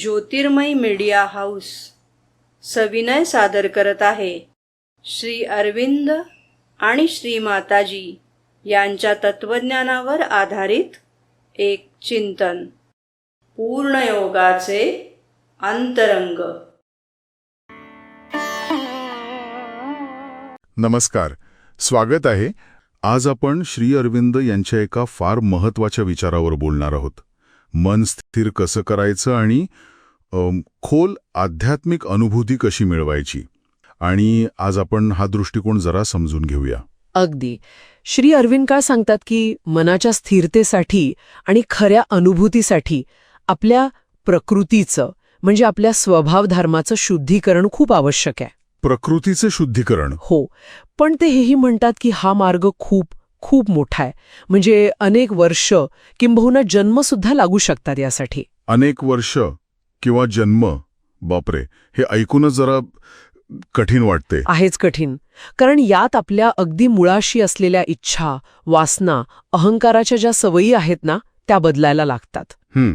ज्योतिर्मय media house सविनय सादर करत आहे. श्री अरविंद आणि श्री माताजी यांच्या तत्वज्ञानावर आधारित एक चिंतन. पूर्णयोगाचे अंतरंग. नमस्कार. स्वागत आहे. आज आपण श्री अरविंद यांच्या एका फार महत्त्वाच्या विचारावर बोलणार आहोत. मन स्थिर कसं करायचं आणि खोल आध्यात्मिक अनुभूती कशी मिळवायची? आणि आज आपण हा दृष्टिकोन जरा समजून घेऊया. अगदी. श्री अरविंद काय सांगतात की मनाच्या स्थिरतेसाठी आणि खऱ्या अनुभूतीसाठी आपल्या प्रकृतीचं म्हणजे आपल्या स्वभाव धर्माचं शुद्धीकरण खूप आवश्यक आहे. प्रकृतीचे शुद्धीकरण. हो. पण ते हेही म्हणतात की हा मार्ग खूप खूप मोठा आहे. म्हणजे अनेक वर्ष किंबहुना जन्मसुद्धा लागू शकतात यासाठी. अनेक वर्ष किंवा जन्म बापरे हे ऐकूनच जरा कठीण वाटते. आहेच कठीण. कारण यात आपल्या अगदी मुळाशी असलेल्या इच्छा वासना अहंकाराच्या ज्या सवयी आहेत ना त्या बदलायला लागतात. हं.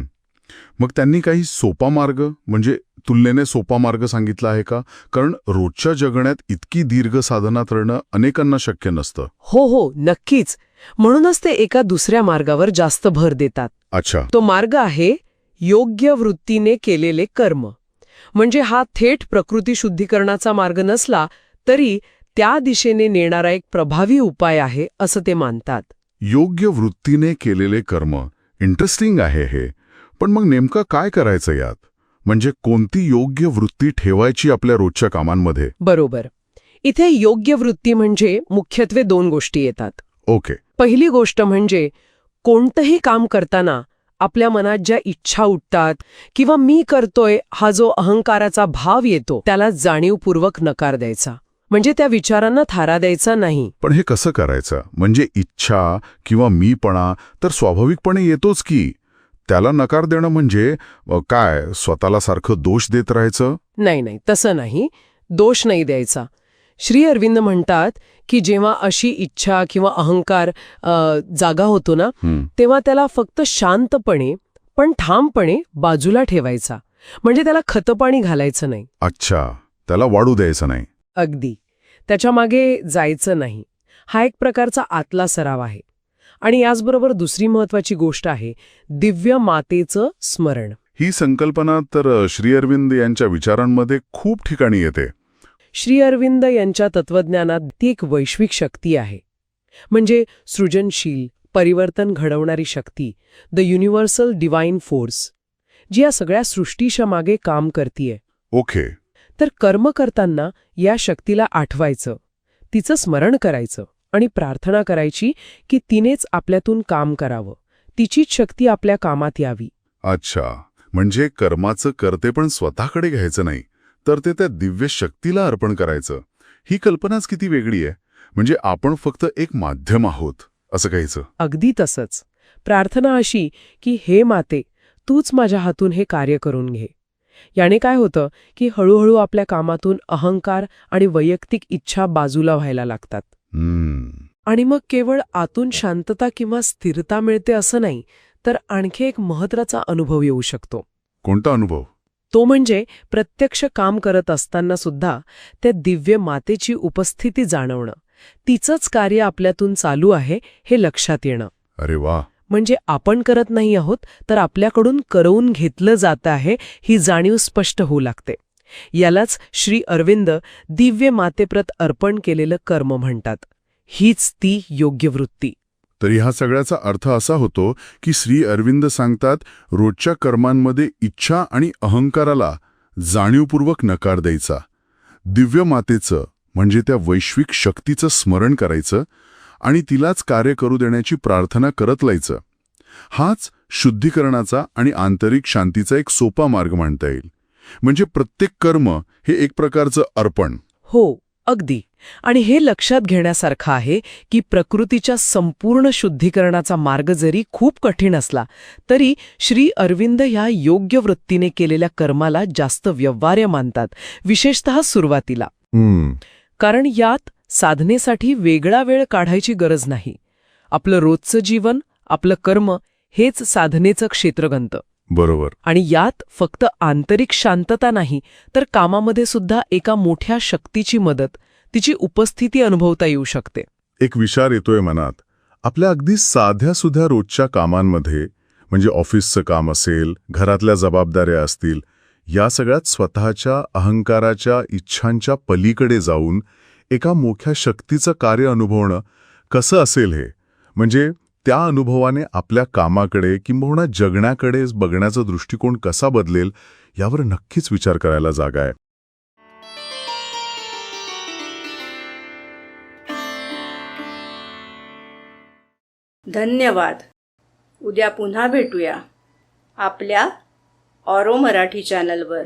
मग त्यांनी काही सोपा मार्ग म्हणजे तुलनेने सोपा मार्ग सांगितला आहे का? कारण रोजच्या जगण्यात इतकी दीर्घ साधना करणं अनेकांना शक्य नसतं. हो हो नक्कीच. म्हणूनच ते एका दुसऱ्या मार्गावर जास्त भर देतात. अच्छा. तो मार्ग आहे योग्य वृत्तीने केलेले कर्म. म्हणजे हा थेट प्रकृती शुद्धीकरणाचा मार्ग नसला तरी त्या दिशेने नेणारा एक प्रभावी उपाय आहे असं ते मानतात. योग्य वृत्तीने केलेले कर्म इंटरेस्टिंग आहे हे. पण मग नेमकं काय करायचं यात? म्हणजे कोणती योग्य वृत्ती ठेवायची आपल्या रोजच्या कामांमध्ये? बरोबर. इथे योग्य वृत्ती म्हणजे मुख्यत्वे दोन गोष्टी येतात. ओके. पहिली गोष्ट म्हणजे कोणतंही काम करताना आपल्या मनात ज्या इच्छा उठतात किंवा मी करतोय हा जो अहंकाराचा भाव येतो त्याला जाणीवपूर्वक नकार द्यायचा. म्हणजे त्या विचारांना थारा द्यायचा नाही. पण हे कसं करायचं? म्हणजे इच्छा किंवा मीपणा तर स्वाभाविकपणे येतोच की. त्याला नकार देणं म्हणजे काय? स्वतःला सारखं दोष देत राहायचं? नाही नाही. तसं नाही. दोष नाही द्यायचा. श्री अरविंद म्हणतात की जेव्हा अशी इच्छा किंवा अहंकार जागा होतो ना तेव्हा त्याला फक्त शांतपणे पण ठामपणे बाजूला ठेवायचा. म्हणजे त्याला खतपाणी घालायचं नाही. अच्छा. त्याला वाढू द्यायचं नाही. अगदी. त्याच्यामागे जायचं नाही. हा एक प्रकारचा आतला सराव आहे. आणि याचबरोबर दुसरी महत्वाची गोष्ट आहे दिव्य मातेचं स्मरण. ही संकल्पना तर श्री अरविंद यांच्या विचारांमध्ये खूप ठिकाणी येते. श्री अरविंद यांच्या तत्वज्ञानात ती एक वैश्विक शक्ती आहे. म्हणजे सृजनशील परिवर्तन घडवणारी शक्ती द युनिव्हर्सल डिवाइन फोर्स जी या सगळ्या सृष्टीच्या मागे काम करतीये. ओके. तर कर्म करताना या शक्तीला आठवायचं तिचं स्मरण करायचं आणि प्रार्थना करायची की तिनेच आपल्यातून काम करावं. तिचीच शक्ती आपल्या कामात यावी. अच्छा. म्हणजे कर्माचं करते पण स्वतःकडे घ्यायचं नाही. तर ते त्या दिव्य शक्तीला अर्पण करायचं. ही कल्पनाच किती वेगळी आहे. म्हणजे आपण फक्त एक माध्यम आहोत असं काहीचं अगदी तसंच. प्रार्थना अशी की हे माते तूच माझ्या हातून हे कार्य करून घे. याने काय होतं की हळूहळू आपल्या कामातून अहंकार आणि वैयक्तिक इच्छा बाजूला व्हायला लागतात. आणि मग केवळ आतून शांतता किंवा स्थिरता मिळते असं नाही तर आणखी एक महत्त्वाचा अनुभव येऊ शकतो. कोणता अनुभव? तो म्हणजे प्रत्यक्ष काम करत असताना सुद्धा त्या दिव्य मातेची उपस्थिती जाणवणं. तिचंच कार्य आपल्यातून चालू आहे हे लक्षात येणं. अरे वा. म्हणजे आपण करत नाही आहोत तर आपल्याकडून करवून घेतलं जात आहे ही जाणीव स्पष्ट होऊ लागते. यालाच श्री अरविंद दिव्य मातेप्रत अर्पण केलेलं कर्म म्हणतात. हीच ती योग्य वृत्ती तरी हा सगळ्याचा अर्थ असा होतो की श्री अरविंद सांगतात रोजच्या कर्मांमध्ये इच्छा आणि अहंकाराला जाणीवपूर्वक नकार द्यायचा. दिव्य मातेचं म्हणजे त्या वैश्विक शक्तीचं स्मरण करायचं आणि तिलाच कार्य करू देण्याची प्रार्थना करत लायचं. हाच शुद्धीकरणाचा आणि आंतरिक शांतीचा एक सोपा मार्ग मांडता येईल. म्हणजे प्रत्येक कर्म हे एक प्रकारचं अर्पण. हो. अगदी. आणि हे लक्षात घेण्यासारखं आहे की प्रकृतीच्या संपूर्ण शुद्धीकरणाचा मार्ग जरी खूप कठीण असला तरी श्री अरविंद ह्या योग्य वृत्तीने केलेल्या कर्माला जास्त व्यवहार्य मानतात विशेषतः सुरुवातीला. कारण यात साधनेसाठी वेगळा वेळ काढायची गरज नाही. आपलं रोजचं जीवन आपलं कर्म हेच साधनेचं क्षेत्र गणतं बरोबर. आणि यात फक्त आंतरिक शांतता नाही तर कामामध्ये सुद्धा एका मोठ्या शक्तीची मदत तिची उपस्थिती अनुभवता येऊ शकते. एक विचार येतोय मनात. आपल्या अगदी साध्या सुध्या रोजच्या कामांमध्ये म्हणजे ऑफिसचं काम असेल घरातल्या जबाबदाऱ्या असतील या सगळ्यात स्वतःच्या अहंकाराच्या इच्छांच्या पलीकडे जाऊन एका मोठ्या शक्तीचं कार्य अनुभवणं कसं असेल हे? म्हणजे त्या अनुभवाने आपल्या कामाकडे किंबहुना जगण्याकडे बघण्याचा दृष्टिकोन कसा बदलेल यावर नक्कीच विचार करायला जागा आहे. धन्यवाद. उद्या पुन्हा भेटूया. आपल्या ऑरो मराठी चॅनलवर.